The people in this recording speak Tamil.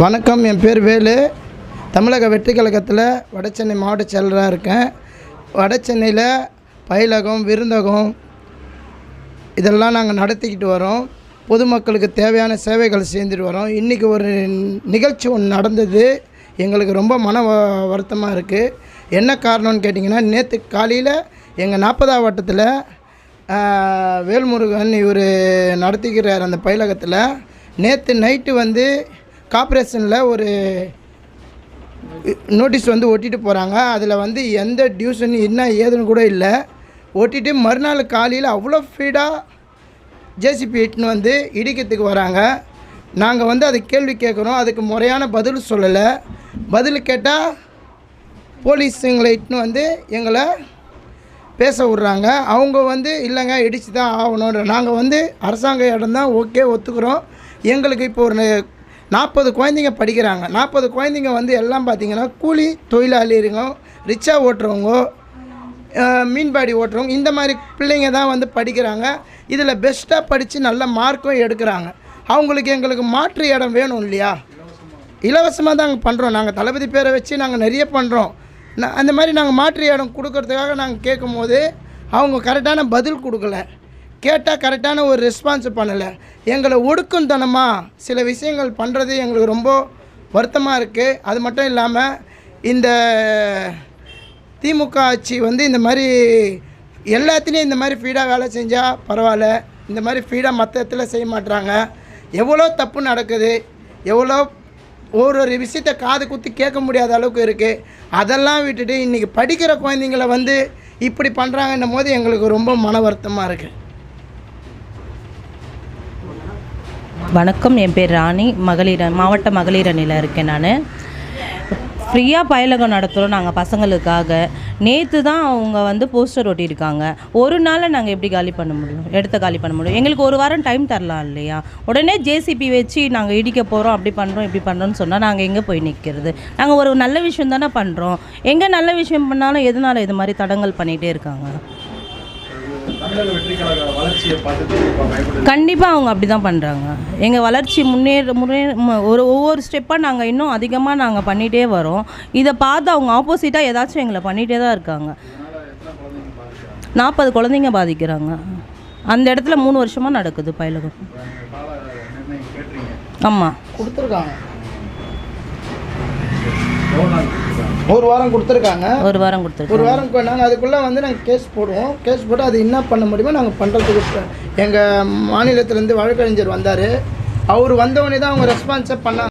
வணக்கம் என் பேர் வேலு. தமிழக வெற்றி கழகத்தில் வடசென்னை மாவட்ட செயலராக இருக்கேன். வடசென்னையில் பயிலகம் விருந்தகம் இதெல்லாம் நாங்கள் நடத்திக்கிட்டு வரோம். பொதுமக்களுக்கு தேவையான சேவைகள் செய்துட்டு வரோம். இன்றைக்கி ஒரு நிகழ்ச்சி ஒன்று நடந்தது. எங்களுக்கு ரொம்ப மன வருத்தமாக இருக்குது என்ன காரணம்னு கேட்டிங்கன்னா நேற்று காலையில் எங்கள் நாற்பதாம் வட்டத்தில் வேல்முருகன் இவர் நடத்திக்கிறார் அந்த பயிலகத்தில். நேற்று நைட்டு வந்து கார்பரேஷனில் ஒரு நோட்டீஸ் வந்து ஒட்டிட்டு போகிறாங்க அதில் வந்து எந்த டியூஷன் என்ன ஏதுன்னு கூட இல்லை. ஒட்டிட்டு மறுநாள் காலையில் அவ்வளோ ஸ்பீடாக ஜேசிபி இட்டுன்னு வந்து இடிக்கிறதுக்கு வராங்க. நாங்கள் வந்து அது கேள்வி கேட்குறோம். அதுக்கு முறையான பதில் சொல்லலை. பதில் கேட்டால் போலீஸுங்களை இட்டுன்னு வந்து எங்களை பேச விட்றாங்க. அவங்க வந்து இல்லைங்க இடிச்சு தான் ஆகணுன்ற நாங்கள் வந்து அரசாங்க இடம் தான் ஓகே ஒத்துக்கிறோம். எங்களுக்கு இப்போ ஒரு நாற்பது குழந்தைங்க படிக்கிறாங்க. நாற்பது குழந்தைங்க வந்து எல்லாம் பார்த்திங்கன்னா கூலி தொழிலாளிங்க ரிச்சா ஓட்டுறவங்க மீன்பாடி ஓட்டுறவங்க இந்த மாதிரி பிள்ளைங்க தான் வந்து படிக்கிறாங்க. இதில் பெஸ்ட்டாக படித்து நல்ல மார்க்கும் எடுக்கிறாங்க. அவங்களுக்கு எங்களுக்கு மாற்று இடம் வேணும் இல்லையா? இலவசமாக தான் நாங்கள் பண்ணுறோம் நாங்கள் தளபதி பேரை வச்சு நாங்கள் நிறைய பண்ணுறோம் நான் அந்த மாதிரி நாங்கள் மாற்று இடம் கொடுக்கறதுக்காக நாங்கள் கேட்கும்போது அவங்க கரெக்டான பதில் கொடுக்கல. கேட்டால் கரெக்டான ஒரு ரெஸ்பான்ஸ் பண்ணலை. எங்களை ஒடுக்கும் தனமாக சில விஷயங்கள் பண்ணுறது எங்களுக்கு ரொம்ப வருத்தமாக இருக்குது அது மட்டும் இல்லாமல் இந்த திமுக ஆட்சி வந்து இந்த மாதிரி எல்லாத்துலேயும் இந்த மாதிரி ஃபீடாக வேலை செஞ்சால் பரவாயில்ல. இந்த மாதிரி ஃபீடாக மற்ற இடத்துல செய்ய மாட்டுறாங்க எவ்வளோ தப்பு நடக்குது. எவ்வளோ ஒரு ஒரு விஷயத்தை காது குத்தி கேட்க முடியாத அளவுக்கு இருக்குது அதெல்லாம் விட்டுட்டு இன்றைக்கி படிக்கிற குழந்தைங்கள வந்து இப்படி பண்ணுறாங்கன்னும் போது எங்களுக்கு ரொம்ப மன வருத்தமாக இருக்குது வணக்கம் என் பேர் ராணி. மகளிர் மாவட்ட மகளிர் அணியில் இருக்கேன் நான். ஃப்ரீயாக பயிலகம் நடத்துகிறோம் நாங்கள் பசங்களுக்காக. நேற்று தான் அவங்க வந்து போஸ்டர் ஒட்டியிருக்காங்க. ஒரு நாளில் நாங்கள் எப்படி காலி பண்ண முடியும்? எடுத்து காலி பண்ண முடியும்? எங்களுக்கு ஒரு வாரம் டைம் தரலாம் இல்லையா? உடனே ஜேசிபி வச்சு நாங்கள் இடிக்க போகிறோம் அப்படி பண்ணுறோம் இப்படி பண்ணுறோன்னு சொன்னால் நாங்கள் எங்கே போய் நிற்கிறது நாங்கள் ஒரு நல்ல விஷயம் தானே பண்ணுறோம் எங்கே நல்ல விஷயம் பண்ணாலும் எதனால் இது மாதிரி தடங்கல் பண்ணிகிட்டே இருக்காங்க தமிழக வெற்றி கழக வளர்ச்சியை பார்த்துட்டு இப்போ பயப்படுது கண்டிப்பாக அவங்க அப்படி தான் பண்ணுறாங்க எங்கள் வளர்ச்சி முன்னேற முன்னே ஒரு ஒவ்வொரு ஸ்டெப்பாக நாங்கள் இன்னும் அதிகமாக நாங்கள் பண்ணிகிட்டே வரோம். இதை பார்த்து அவங்க ஆப்போசிட்டாக ஏதாச்சும் எங்களை பண்ணிகிட்டே தான் இருக்காங்க. நாற்பது குழந்தைங்க பாதிக்கிறாங்க. அந்த இடத்துல மூணு வருஷமாக நடக்குது பயிலகம் ஆமாம் கொடுத்துருக்காங்க? ஒரு வாரம் கொடுத்துருக்காங்க. ஒரு வாரம் ஒரு கொடுத்துருக்கோம் வாரம் நாங்கள் அதுக்குள்ளே வந்து நாங்கள் கேஸ் போடுவோம். கேஸ் போட்டு அது என்ன பண்ண முடியுமோ நாங்கள் பண்ணுறதுக்கு எங்கள் மாநிலத்திலேருந்து வழக்கறிஞர் வந்தார். அவர் வந்தவொடனே தான் அவங்க ரெஸ்பான்ஸை பண்ணாங்க.